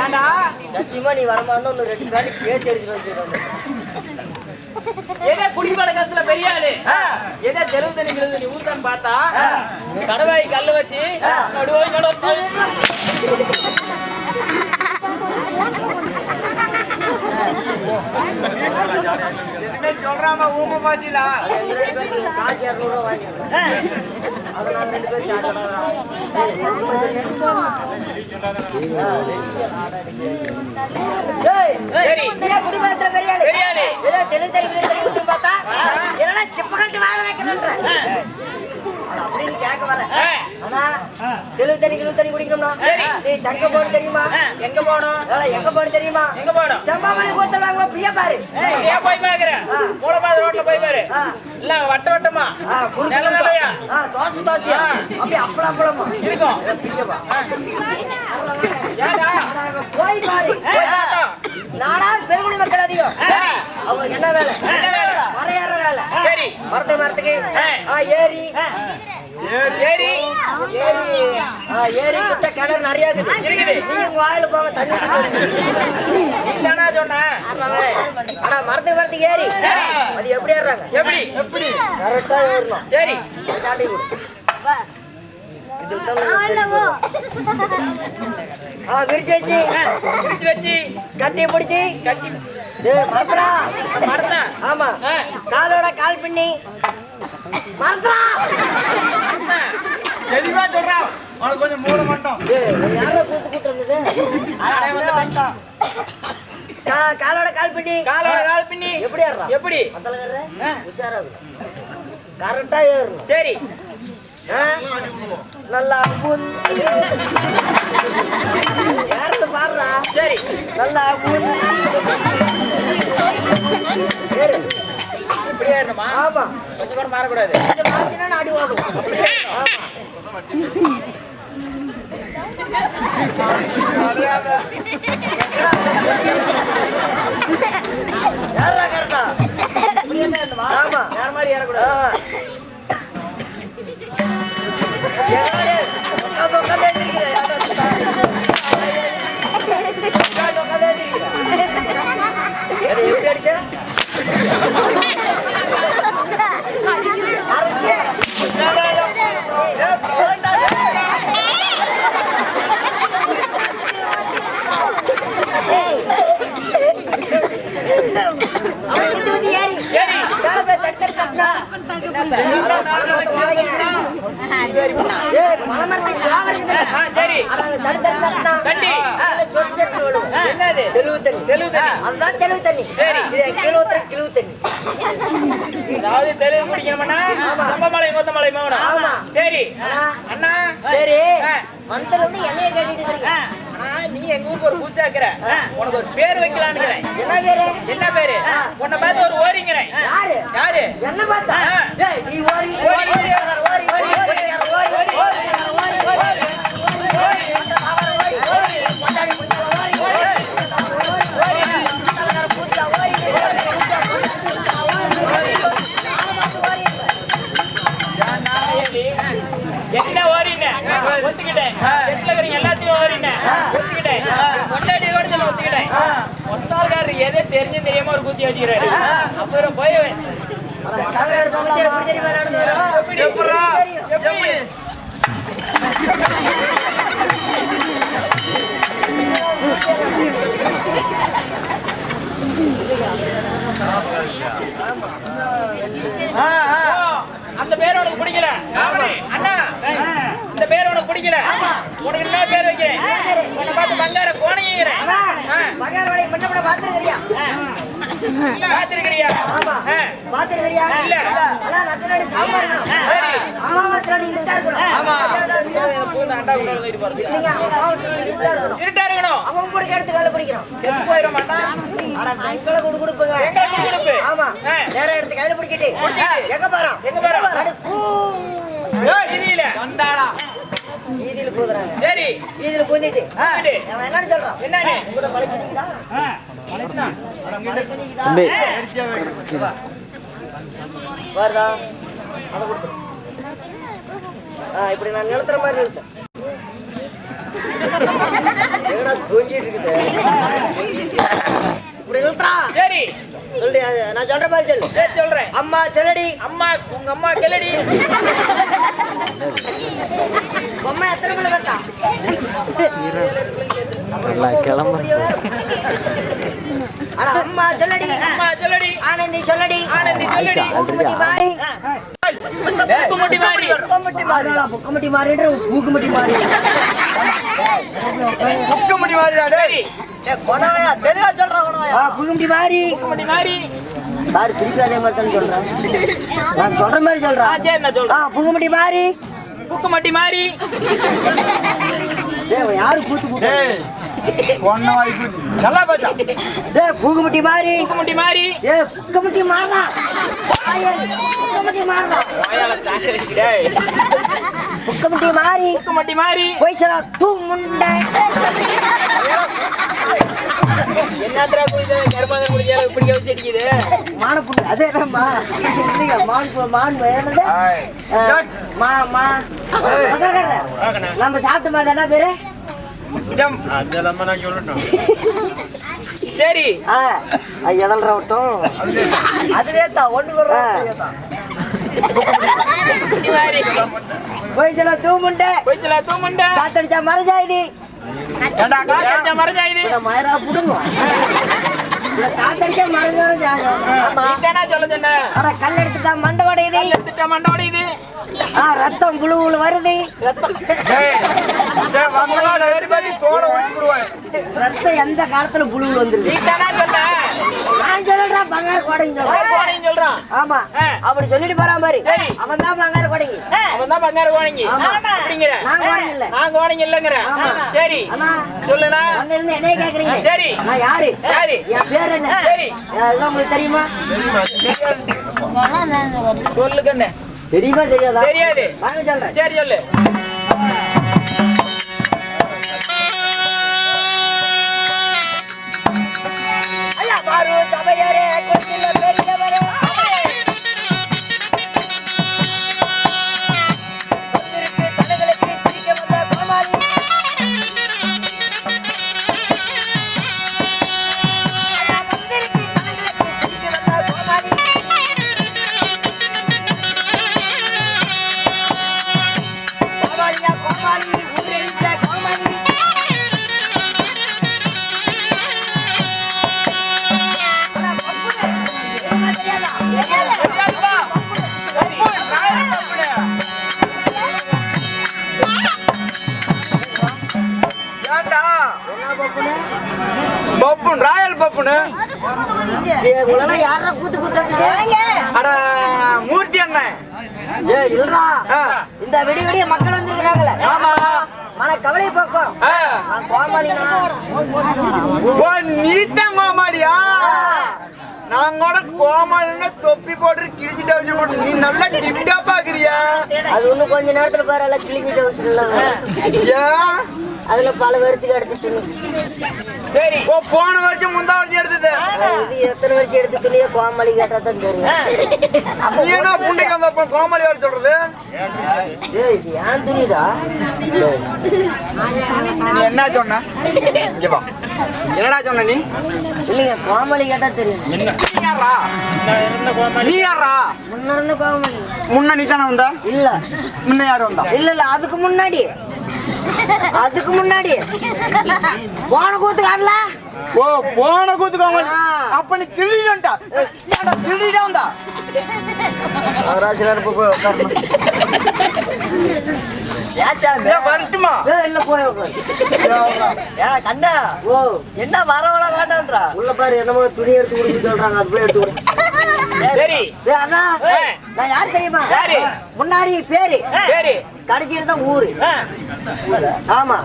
ஏண்டா சத்தியமா நீ வரமான்னு ஒன்னு ரெண்டு காலி பேச்சு பெரிய ஆளு? ஏதோ தெருவு தண்ணி பார்த்தா கடவாய் கல்லு வச்சு நடுவாய் நடந்து ஆமா உங்க பாத்தியில காசு வாழ வைக்கணுன்ற அப்படின்னு கேட்க வரேன். ஆனா எழுபத்தடி எழுபத்தடி குடிக்கணும்னா நீ தங்க போடு தெரியுமா? எங்க போனோம்? எங்க போடு தெரியுமா? எங்க போனோம்? செம்பாமணி கூத்த வாங்க பிய பாரு. ஏன் போய் பாக்குறேன் மூலபாத ரோட்ல போய் பாரு. இல்ல வட்ட வட்டமா? நல்ல தோசை தோசை அப்படியே அப்பளம் அப்பளமா இருக்கும் போய் பாரு. நாடார் பெருங்குடி மக்கள் அதிகம். அவங்களுக்கு என்ன வேலை? வரையாடுற வேலை? மரத்தை மரத்துக்கு ஏரி ஏரி கிணறு நிறைய இருக்குது. நீங்க வாயில போங்க தண்ணி தானா அது எப்படி ஏறாங்க எப்படி? எப்படி? சரி. தாண்டி கொடு. விரிச்சு வச்சு. வச்சு. கட்டி பிடிச்சி. கட்டி. மரத்தா ஆமா. காலோட கால் பண்ணி மறந்துடா. தெளிவா சொல்றான் உனக்கு கொஞ்சம் மூட மாட்டோம். யாரோ கூத்து கூட்டு காலோட கால் பண்ணி காலோட கால் பின்னி. எப்படி ஏறுறா? எப்படி? உஷாரா கரெக்டா ஏறணும் சரி. ஆ? நல்லா யாரது பாடுறா சரி. நல்லா ஏறு. அப்படியே இருக்கணுமா ஆமா. கொஞ்சம் கூட மாறக்கூடாது. அடி ஓடும். யாரா? கரெக்டா தெளிவு தண்ணி. தெளிவு தண்ணி. அதுதான் தெளிவு தண்ணி. சரி. இது கிலோ ஊத்துற கிலோ தண்ணி. அதாவது தெளிவு குடிக்கணும்னா சம்பமலை கொத்தமலை மௌனம் ஆமா. சரி அண்ணா. சரி. மந்திரம் வந்து என்னைய கேட்டுட்டு இருக்கீங்க. அண்ணா நீ எங்க ஊருக்கு ஒரு பூசா இருக்கிற உனக்கு ஒரு பேர் வைக்கலாம்னுக்கிறேன் என்ன பேரு என்ன பேரு உன்னை பார்த்து ஒரு ஓரிங்கிறேன் யாரு யாரு என்ன பார்த்தா நீ ஓரி ஓரி ஓரி ஓரி தெரிஞ்சும் தெரியாம ஒரு குத்தி வச்சுக்கிறாரு. அப்புறம் போய். அந்த பேர் உனக்கு பிடிக்கல. பேர் உனக்கு பிடிக்கல உனக்கு என்ன பேர் வைக்கிறேன்? உன்னை பார்த்து பங்கார பார்த்திருக்கிறியா? இல்ல. நச்சனாடி சாம்பார் இருக்கணும் சரி. அமாவாசை நீங்க இருக்கணும். ஆமா. அமாவாசை இருக்கணும். இருட்டா இருக்கணும். அவன் பிடிக்க எடுத்து கையில பிடிக்கணும் செத்து போயிட மாட்டான். ஆனா எங்களை கொடு கொடுப்புங்க. எங்களை கொடு கொடுப்பு. ஆமா. நேரா எடுத்து கையில பிடிச்சிட்டு. எங்க போறோம் எங்க போறோம்? அடி, பூ. வீதியில சண்டாளா. வீதியில போகுறாங்க சரி. வீதியில பூந்திட்டு வீடு. அவன் என்னன்னு சொல்றான் என்னன்னு? உங்களை பழக்கிட்டீங்களா வருதா அதை கொடுத்துரு ஆ இப்படி நான் நிறுத்துற மாதிரி நிறுத்தேன் தூங்கிட்டு இருக்குது? இப்படி நிறுத்துறா? சரி. சொல்லு அது நான் சொல்ற மாதிரி சொல்லு. சரி சொல்றேன். அம்மா சொல்லடி. அம்மா உங்க அம்மா கிளடி அம்மா சொல்லடி. அம்மா சொல்லடி. ஆனந்தி சொல்லடி. ஆனந்தி சொல்லடி. பூக்குமட்டி மாறி. கும்முட்டி மாறி. பூக்குமட்டி மாறி. டேய். தெளிவா சொல்றா கொணவாயா பூக்குமட்டி மாறி. கும்முட்டி மாறி. பாரு திருப்பி அதே மாதிரி சொல்றேன் நான் சொல்ற மாதிரி ஆ சரி நான் மாறி. குக்குமட்டி மாறி டேய் யாரு கூத்து கூத்து டேய், பொண்ணு வாய்ப்பு. நல்லா பேசா. டேய் பூக்குமட்டி மாறி கும்முட்டி மாறி ஏ பூக்குமட்டி மாறா பூக்குமட்டி மாறா வாயால சாக்கரிச்சு டேய். பூக்குமட்டி மாறி குக்குமட்டி மாறி போய் சொல்ல தூ முண்டை என்னத்ரா குடிச்ச கருமாத குடிச்சால இப்படி கவிச்சு அடிக்குது. அதே தான்மா இல்லைங்க மான் பு- மான் என்னது? ஆய். ஆ, மா மா பக்கக்காரரே, நம்ம சாப்பிட்ட மாதிரி என்ன பேரு இதம். சரி. ஆ எதல் ரவுட்டும் அதுவே. தான் மாறி போய் சொல்ல தூ முண்டை போய்ச்சலா தூமுண்டா காத்தடிச்சா மறைஞ்சா இது ரத்தம் புழு வருது. ரத்தம். எந்த காலத்துல புழு புழு வந்துருது? நான் சொல்றேன் பங்காரு கோடைங்க. ஆமா. அப்படி சொல்லிட்டு பாரு சரி. அவன் தான் பங்காரு கோடைங்க. அவன் தான் பங்காரு கோணிங்க ஆமா. அப்படிங்கிற நான் கோடைங்க இல்ல. நான் இல்லைங்கிற. சரி. சொல்லுண்ணா. அங்க இருந்து என்னைய கேக்குறீங்க? சரி. நான் யாரு? யாரு? என் பேர் என்ன? சரி. எல்லாம் உங்களுக்கு தெரியுமா? சொல்லு கண்ணு தெரியுமா தெரியாதா? தெரியாது. வாங்க சொல்றேன். சரி சொல்லு. ஐயா பாரு சபையாரே மூர்த்தி அண்ணன். இந்த விடிய விடிய மக்கள் வந்துருக்காங்களே. ஆமா. மன கவலை போக்கும் நீதான் கோமாளியா? நான் கூட கோமாளின்னா தொப்பி போட்டு கிழிச்சிட்டு வச்சு நீ நல்லா டிப்டா பாக்குறியா? அது இன்னும் கொஞ்ச நேரத்துல பாரு எல்லாம் கிளிக்கிட்டு வச்சுருந்தாங்க ஏன் அதுல பல பேர்த்துக்கு எடுத்துட்டு சரி. ஓ போன வருஷம் முந்தா வருஷம் எடுத்தது. இது எத்தனை வருஷம் எடுத்து துணியை கோமாளி கேட்டா தான் தெரியும். நீ என்ன புண்டைக்கு வந்த அப்ப கோமாளி வர சொல்றது? ஏய், இது ஏன் துணிடா நீ என்ன சொன்ன? இங்க வா. என்னடா சொன்ன நீ? இல்லைங்க கோமாளி கேட்டா தெரியும். நீ யாரா நீ யாரா முன்ன இருந்த கோமாளி. முன்ன நீ தானே வந்தா? இல்ல. முன்ன யாரு வந்தா? இல்ல இல்ல அதுக்கு முன்னாடி. அதுக்கு முன்னாடி. போன கூத்து காணல? ஓ போன கூத்து ஆ. அப்ப நீ திருடிடா போய் உட்காரணும் வரட்டுமா? இல்ல போய் உட்காரு ஏன் கண்டா ஓ. என்ன வரவள வேண்டாம்ன்றா உள்ள பாரு என்னமோ துணி எடுத்து கொடுக்க சொல்றாங்க அது போய் எடுத்து கொடு. சரி. ஆ. நான் யார் தெரியுமா? யாரு? முன்னாடி பேரு. சரி. கடைசியில தான் ஊரு. ஆமா.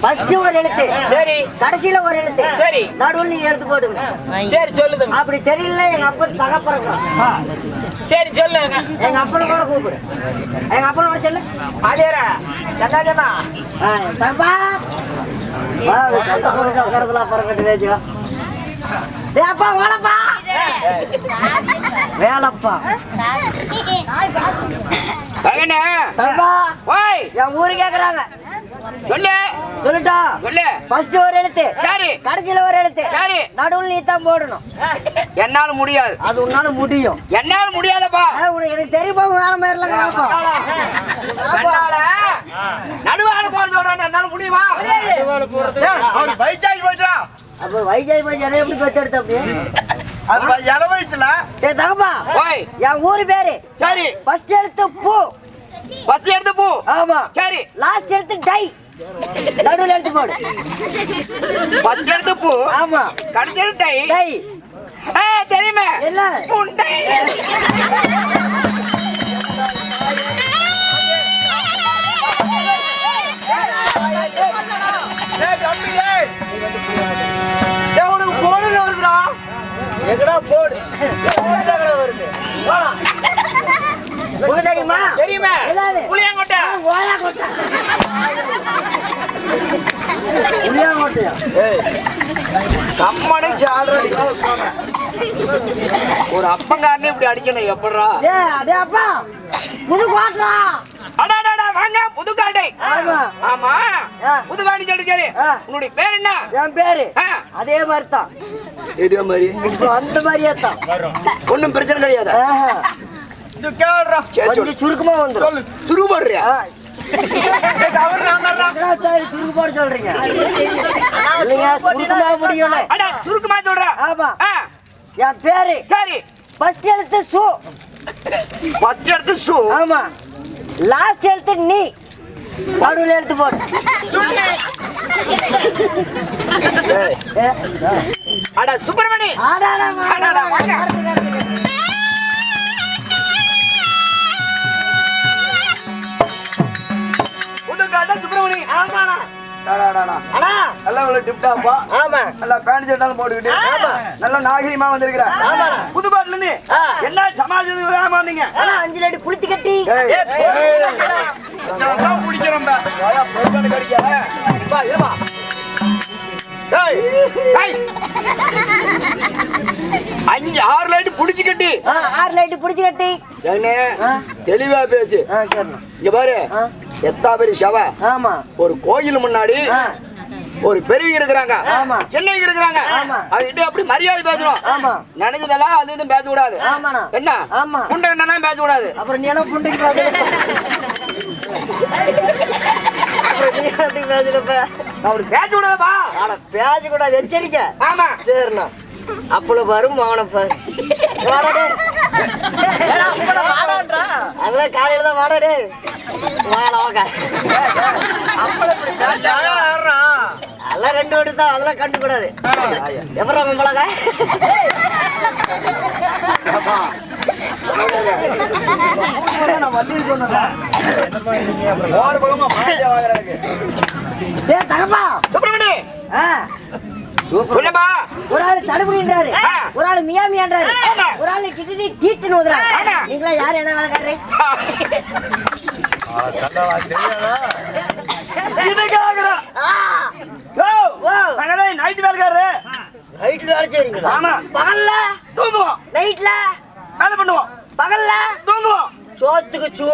ஃபர்ஸ்ட் ஒரு எழுத்து. சரி. கடைசியில ஒரு எழுத்து. சரி. நடுவில் நீ எடுத்து போட்டுங்க சரி சொல்லுது அப்படி தெரியல எங்க அப்பா தகப்பறக்கும் சரி சொல்லுங்க. எங்க அப்பனை கூட கூப்பிடு. எங்க அப்பனை கூட சொல்லு. அதேரா சந்தா சந்தா ஆ, தப்பா வா சண்டை போட்டு உட்காரதுல அப்புறம் கட்டு வேச்சிக்கோ டேய் அப்பா வாடப்பா வேலப்பா. என் ஊரு கேக்குறாங்க. சொல்லு. சொல்லுட்டா சொல்லு. ஃபர்ஸ்ட் ஒரு எழுத்து. சரி. கடைசியில ஒரு எழுத்து. சரி. நடுவில் நீ தான் போடணும். என்னால முடியாது. அது உன்னால முடியும். என்னால முடியாதப்பா. உனக்கு எனக்கு தெரியுமா வேலை மாதிரி இல்லைங்க வாப்பா. என்னால நடுவால போட சொல்றேன். என்னால முடியுமா? அவர் வயசாகி போச்சா அப்ப வைஜாய் போய் எப்படி பெத்தெடுத்த அப்படி? அது இட வயசுல டேய் தகப்பா ஓய். என் ஊரு பேரு. சரி. ஃபர்ஸ்ட் எழுத்து பூ. பஸ் எடுத்து போ. ஆமா. சரி. லாஸ்ட் எழுத்து டை. நடுவில் எழுத்து போடு. பஸ் எடுத்து போ. ஆமா. கடைசி டை. டை. ஆ தெரியுமே? என்ன? முண்டை ஏய் தம்பி ஏய். ஏய் உனக்கு போன்ல வருதுடா எங்கடா போடு? வருது? தெரியுமா? தெரியுமே? புளியங்கொட்டை. ஓயா கொட்டா உண்மையா கொட்டையா கம்மனு சாடுறடி ஒரு அப்பங்காரனே இப்படி அடிக்கணும் எப்படிரா டேய் அடே அப்பா புது கோட்டா அடாடாடா வாங்க புதுக்காட்டை ஆமா. புதுக்காட்டி சரி ஆ. உன்னுடைய பேர் என்ன? என் பேரு. அதே மாதிரி தான் இதே மாதிரி. இப்போ அந்த மாதிரியே தான். ஒண்ணும் பிரச்சனை கிடையாது? சுருக்கமா வந்துடும் சுருகு போடுறியா ஆ. என்னடா சார் சுருக்கு போட சொல்றீங்க இல்லைங்க சுருக்கமா முடியும் அடா சுருக்கமா சொல்ற. ஆமா. ஆ, என் பேரு சரி. ஃபர்ஸ்ட் எழுத்து சு. ஃபர்ஸ்ட் எடுத்து ஷூ ஆமா. லாஸ்ட் எழுத்து நீ. நடுவில் எழுத்து போடு. அட சுப்பிரமணி. சுப்பிரமணி. ஆமாடா. அடாடாடா. நல்லா இவ்வளவு டிப்டாப்பா ஆமா. நல்லா பேண்ட் ஷர்ட்டாலும் போட்டுக்கிட்டு ஆமா. நல்ல நாகரிகமா வந்திருக்கிற. ஆமாடா. புதுக்கோட்ல ஆ. என்ன சமாஜத்துக்கு விடாம வந்தீங்க? அண்ணா அஞ்சு லேடி புளுத்தி கட்டி. பிடிக்கிறோம். அஞ்சு ஆறு லைட் புடிச்சு கட்டி. ஆறு லைட்டு புடிச்சு கட்டி. ஆ. தெளிவா பேசு. இங்க பாரு. எத்தா பெரிய சவ ஆமா. ஒரு கோயில் முன்னாடி ஒரு பெரியவங்க இருக்கிறாங்க. ஆமா. சென்னைக்கு இருக்கிறாங்க. ஆமா. அவங்கிட்ட அப்படி மரியாதை பேசணும். ஆமா. நினைச்சதெல்லாம் அது இதுவும் பேசக்கூடாது. ஆமாண்ணா. என்ன. புண்டை என்னன்னா பேசக்கூடாது. அப்புறம் நீ புண்டைக்கு பேசுறப்ப. அவர் பேசக்கூடாதுப்பா. ஆனா பேசக்கூடாது. எச்சரிக்கை. ஆமா. சரிண்ணா. அப்பள பாரு மகனை பாரு. அதெல்லாம் காலையில தான் வாடாடே வாடா வாங்க அதெல்லாம் ரெண்டு வடி தான் அதெல்லாம் கண்டு கூடாது. தகப்பா சுப்பிரமணி! ஆ, சொல்லுப்பா ஒரு ஆள் தடுப்புன்றாரு ஆ. ஒரு ஆள் மியாமியான்றாரு. ஒரு ஆள் கிட்டி ஆமா. நீங்களா யார் என்ன வேலைக்காரரு ஆ. நாங்களே நைட் வேலைக்காரரு. நைட்ல வேலை செய்றீங்களா? ஆமா. பகல்ல தூங்குவோம். நைட்ல வேலை பண்ணுவோம். பகல்ல தூங்குவோம். சோத்துக்கு சூ.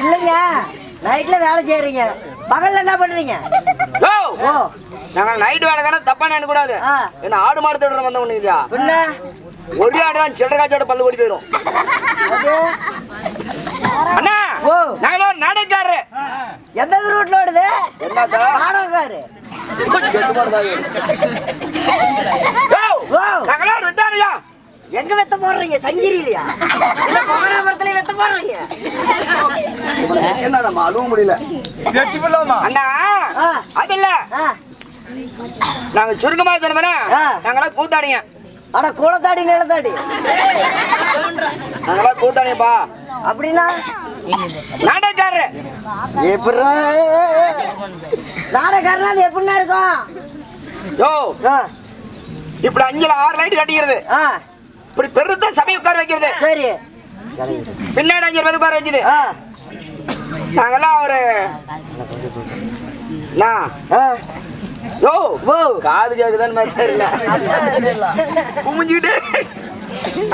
இல்லைங்க. நைட்ல வேலை செய்றீங்க. பகல்ல என்ன பண்றீங்க? ஓ. நாங்க நைட் வேலைக்காரன் தப்பா நினைக்க கூடாது. என்ன ஆடு மாடு தேடுற வந்தவனு இல்லையா? ஒரே ஆடு தான் சில்லற காய்ச்சோட பல்லு ஓடி போயிடும் அண்ணா ஓ. நாங்கள ஒரு நாடகக்காரரு. எந்த ரூட்ல ஓடுது? ஓ. நாங்கள ஒரு வித்தானியா எங்க வெத்த போடுறீங்க? சங்கிரிலையா இல்ல மகனாபுரத்துல வெத்த போடுறீங்க? என்ன நம்ம அழுவ முடியல. அண்ணா. அது இல்ல. நாங்க சுருக்கமா சொன்னோம்னா. நாங்களாம் கூத்தாடிங்க. அட குளத்தாடி நிலத்தாடி நாங்களாம் கூத்தாடிப்பா அப்படின்னா? நாடகக்காரரு எப்படி நாடகாரனா அது எப்படின்னா இருக்கும்? யோ இப்படி அஞ்சுல ஆறு லைட் கட்டிக்கிறது. இப்படி பெருத்த சபை உட்கார வைக்கிறது. சரி. பின்னாடி அஞ்சு பேர் உட்கார வச்சுது நாங்கெல்லாம் ஒரு நான் யோ ஓ. காது கேக்குதான்னு மாதிரி தெரியல. குமிஞ்சுக்கிட்டு.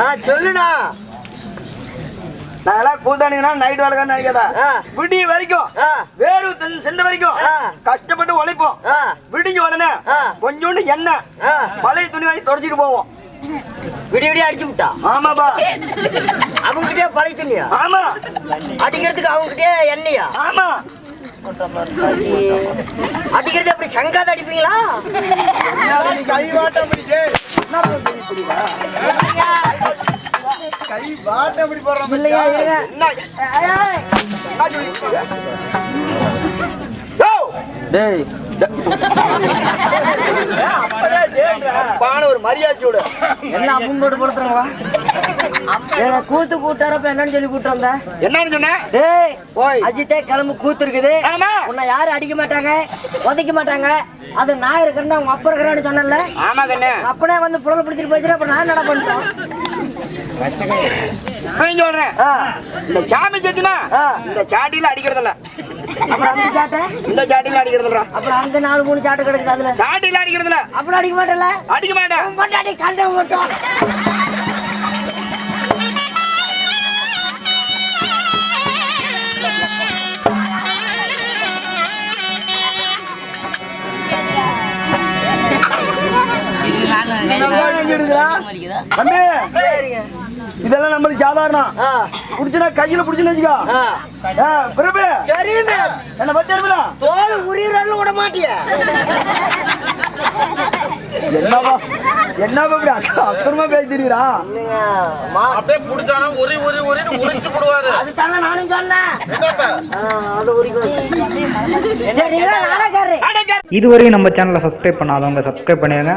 ஆ சொல்லுடா. நாங்கெல்லாம் கூத்தாடிங்கன்னா நைட் வேலை நினைக்காதா. விடிய வரைக்கும். வேறு சென்ற வரைக்கும். கஷ்டப்பட்டு உழைப்போம். விடிஞ்ச உடனே. கொஞ்சோண்டு எண்ணெய். பழைய துணி வாங்கி தொடச்சிட்டு போவோம். விடிய விடிய அடிச்சு விட்டா? ஆமாப்பா. அவங்ககிட்டயே பழைத்துலையா ஆமா. அடிக்கிறதுக்கு அவங்ககிட்டயே எண்ணெயா? ஆமா. அடிக்கிறது எப்படி சங்காத அடிப்பீங்களா? கை வாட்டம் பிடிச்சு கை வாட்டம் பிடி போடுறோம் இல்லையா இருங்க. என்ன? ஏய், என்ன சொல்லிட்டு யோ டேய் பான ஒரு மரியாதை சூடு. என்ன அம்மன் போட்டு படுத்துறாங்களா ஏங்க கூத்து கூட்டாரப்ப என்னன்னு சொல்லி கூட்டு வந்த? என்னன்னு சொன்ன? டேய் ஓய். அஜித்தே கிளம்பு கூத்து இருக்குது. ஆமா. உன்னை யாரும் அடிக்க மாட்டாங்க உதைக்க மாட்டாங்க. அது நான் இருக்கிறேன் அவங்க அப்பா இருக்கிறான்னு சொன்னல ஆமா கண்ணு. அப்பனே வந்து புடலை பிடிச்சிட்டு போச்சுன்னா அப்ப நான் என்ன இப்பயும் சொல்றேன். இந்த சாமி சத்தினா. இந்த சாட்டியில அடிக்கிறது இல்ல அப்புறம் அந்த சாட்டை? இந்த சாட்டியில அடிக்கிறது இல்ல அப்புறம் அந்த நாலு மூணு சாட்டை கிடக்குது அதுல. சாட்டியில அடிக்கிறது இல்ல அப்புறம் அடிக்க மாட்டேன்ல? அடிக்க மாட்டேன் பொண்டாட்டி கண்ட மட்டும். தம்பி இதெல்லாம் நம்மளுக்கு சாதாரணம். புடிச்சுனா கையில புடிச்சுன்னு வச்சுக்கோ. பிரபு தெரியுமே என்ன பத்தி இருப்பா தோல் உரியறன்னு விட மாட்டிய? என்னவா இப்படி அக்க- அக்கறமா பேசிக்கிறீரா அப்படியே புடிச்சானா உரி உரி உரின்னு உரிச்சு போடுவாரு. அதுதானே நானும் சொன்னேன். அது உரிக்கும். இதுவரையும் நம்ம சேனலை சப்ஸ்கிரைப் பண்ணாதவங்க சப்ஸ்கிரைப் பண்ணிடுங்க